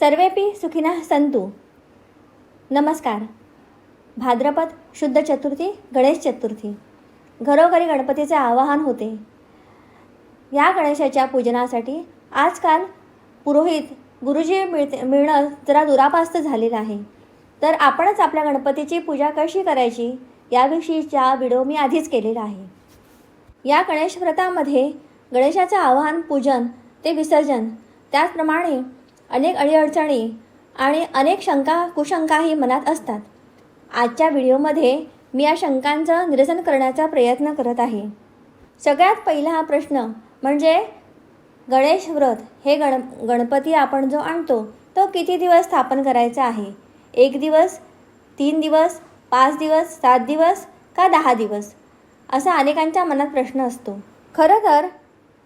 सर्वेपी सुखिनः संतु नमस्कार। भाद्रपद शुद्ध चतुर्थी गणेश चतुर्थी। घरोघरी गणपतीचे आवाहन होते. या गणेशाच्या पूजनासाठी आजकाल पुरोहित गुरुजी मिळते मिळणं जरा दुरापास्त झालेलं आहे. तर आपणच आपल्या गणपतीची पूजा कशी करायची याविषयीचा व्हिडिओ मी आधीच केलेला आहे. या गणेश व्रतामध्ये गणेशाचं आवाहन पूजन ते विसर्जन त्याचप्रमाणे अनेक अडीअडचणी आणि अनेक शंका कुशंकाही मनात असतात. आजच्या व्हिडिओमध्ये मी या शंकांचं निरसन करण्याचा प्रयत्न करत आहे. सगळ्यात पहिला हा प्रश्न म्हणजे गणेश व्रत हे गण गणपती आपण जो आणतो तो किती दिवस स्थापन करायचा आहे? एक दिवस तीन दिवस पाच दिवस सात दिवस का दहा दिवस? असा अनेकांच्या मनात प्रश्न असतो. खरं तर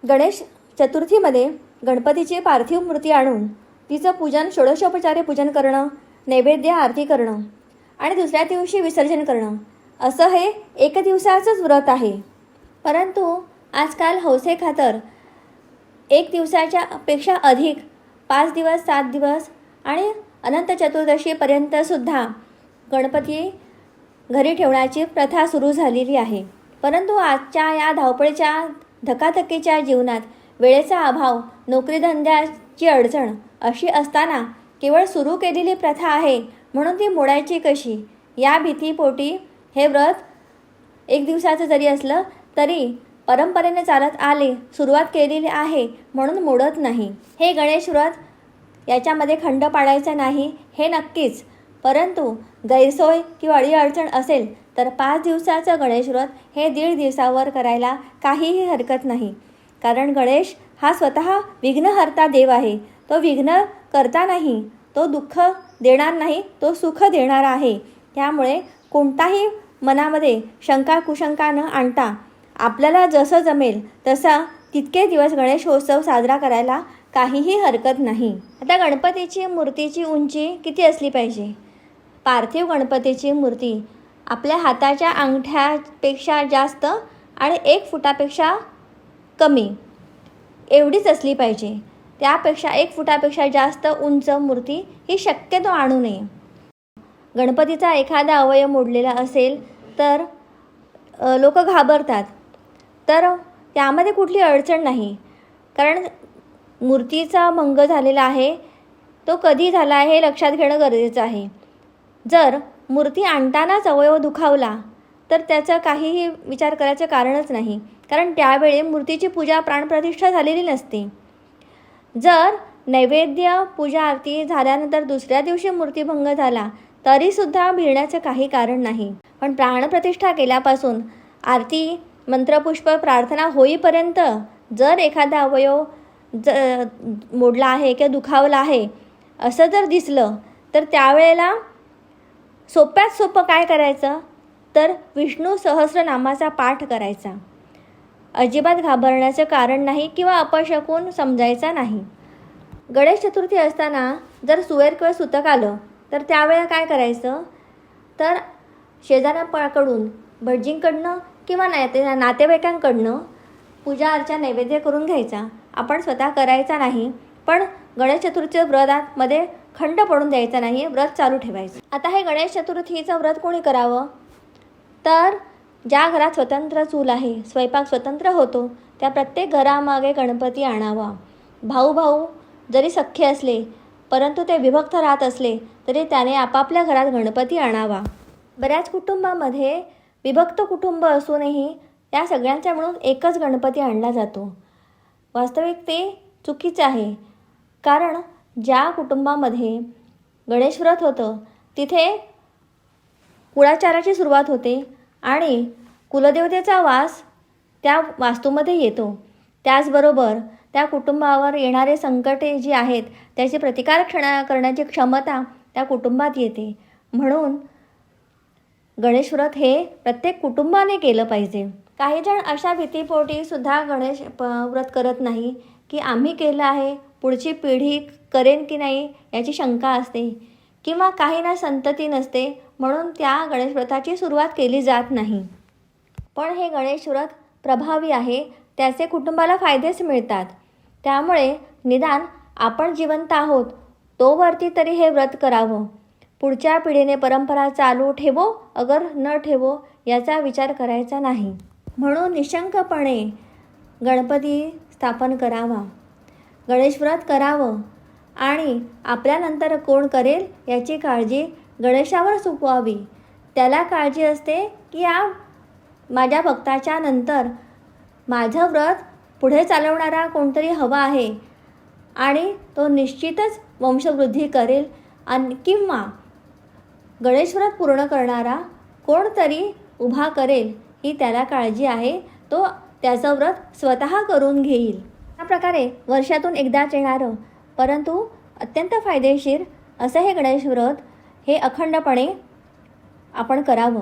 गणेश चतुर्थीमध्ये गणपतीची पार्थिव मूर्ती आणून तिचं पूजन षोडशोपचारे पूजन करणं नैवेद्य आरती करणं आणि दुसऱ्या दिवशी विसर्जन करणं. असं हे एक दिवसाचंच व्रत आहे. परंतु आजकाल हौसेखातर एक दिवसाच्या पेक्षा अधिक पाच दिवस सात दिवस आणि अनंत चतुर्दशीपर्यंतसुद्धा गणपती घरी ठेवण्याची प्रथा सुरू झालेली आहे. परंतु आजच्या या धावपळीच्या धकाधकीच्या जीवनात वेळेचा अभाव नोकरीधंद्याची अडचण अशी असताना केवळ सुरू केलेली प्रथा आहे म्हणून ती मोडायची कशी? या भीतीपोटी हे व्रत एक दिवसाचं जरी असलं तरी परंपरेने चालत आले सुरुवात केलेली आहे म्हणून मोडत नाही. हे गणेश व्रत याच्यामध्ये खंड पाडायचा नाही हे नक्कीच. परंतु गैरसोय किंवा अडीअडचण असेल तर पाच दिवसाचं गणेश व्रत हे दीड दिवसावर करायला काहीही हरकत नाही. कारण गणेश हा स्वतः विघ्नहर्ता देव आहे. तो विघ्न करता नाही तो दुःख देणार नाही तो सुख देणार आहे. त्यामुळे कोणताही मनामध्ये शंका कुशंका न आणता आपल्याला जसं जमेल तसा तितके दिवस गणेशोत्सव साजरा करायला काहीही हरकत नाही. आता गणपतीची मूर्तीची उंची किती असली पाहिजे? पार्थिव गणपतीची मूर्ती आपल्या हाताच्या अंगठ्यापेक्षा जास्त आणि एक फुटापेक्षा कमी एवढीच असली पाहिजे. त्यापेक्षा एक फुटापेक्षा जास्त उंच मूर्ती ही शक्यतो आणू नये. गणपतीचा एखादा अवयव मोडलेला असेल तर लोक घाबरतात. तर त्यामध्ये कुठली अडचण नाही. कारण मूर्तीचा भंग झालेला आहे तो कधी झाला आहे हे लक्षात घेणं गरजेचं आहे. जर मूर्ती आणतानाच अवयव दुखावला तर त्याचं काहीही विचार करायचं कारणच नाही. कारण त्यावेळी मूर्तीची पूजा प्राणप्रतिष्ठा झालेली नसते. जर नैवेद्य पूजा आरती झाल्यानंतर दुसऱ्या दिवशी मूर्तीभंग झाला तरीसुद्धा भिडण्याचं काही कारण नाही. पण प्राणप्रतिष्ठा केल्यापासून आरती मंत्रपुष्प प्रार्थना होईपर्यंत जर एखादा अवयव ज मोडला आहे किंवा दुखावला आहे असं जर दिसलं तर त्यावेळेला सोप्यात सोपं काय करायचं? तर विष्णू सहस्रनामाचा पाठ करायचा. अजिबात घाबरण्याचं कारण नाही किंवा अपशकून समजायचा नाही. गणेश चतुर्थी असताना जर सुवेर किंवा सुतक आलं तर त्यावेळेला काय करायचं? तर शेजाऱ्याकडून भटजींकडनं किंवा नाते नातेवाईकांकडनं पूजा अर्चा नैवेद्य करून घ्यायचा. आपण स्वतः करायचा नाही पण गणेश चतुर्थीच्या व्रतामध्ये खंड पडून द्यायचा नाही व्रत चालू ठेवायचं. आता हे गणेश चतुर्थीचं व्रत कोणी करावं? तर ज्या घरात स्वतंत्र चूल आहे स्वयंपाक स्वतंत्र होतो त्या प्रत्येक घरामागे गणपती आणावा. भाऊ भाऊ जरी सख्खे असले परंतु ते विभक्त राहत असले तरी त्याने आपापल्या घरात गणपती आणावा. बऱ्याच कुटुंबामध्ये विभक्त कुटुंब असूनही या सगळ्यांच्या मिळून एकच गणपती आणला जातो. वास्तविक ते चुकीचं आहे. कारण ज्या कुटुंबामध्ये गणेश व्रत होतं तिथे कुळाचाराची सुरुवात होते. आणि कुलदेवतेचा वास त्या वास्तूमध्ये येतो. त्याचबरोबर त्या कुटुंबावर येणारे संकटे जी आहेत त्याची प्रतिकार क्षणा करण्याची क्षमता त्या कुटुंबात येते. म्हणून गणेश व्रत हे प्रत्येक कुटुंबाने केलं पाहिजे. काही जण अशा भीतीपोटी सुद्धा गणेश प व्रत करत नाही की आम्ही केलं आहे पुढची पिढी करेन की नाही याची शंका असते. किंवा काहींना संतती नसते म्हणून त्या गणेश व्रताची सुरुवात केली जात नाही. पण हे गणेश व्रत प्रभावी आहे त्याचे कुटुंबाला फायदेच मिळतात. त्यामुळे निदान आपण जिवंत आहोत तोवरती तरी हे व्रत करावं. पुढच्या पिढीने परंपरा चालू ठेवो अगर न ठेवो याचा विचार करायचा नाही. म्हणून निशंकपणे गणपती स्थापन करावा. गणेश व्रत करावं. आणि आपल्यानंतर कोण करेल याची काळजी गणेशावर सोपवावी त्याला काळजी असते की या माझ्या भक्ताच्या नंतर माझं व्रत पुढे चालवणारा कोणतरी हवा आहे आणि तो निश्चितच वंशवृद्धी करेल आणि किंवा गणेश व्रत पूर्ण करणारा कोणतरी उभा करेल ही त्याला काळजी आहे. तो त्याचं व्रत स्वतः करून घेईल. या प्रकारे वर्षातून एकदाच येणारं परंतु अत्यंत फायदेशीर असं हे गणेश व्रत हे अखंडपणे आपण करावं.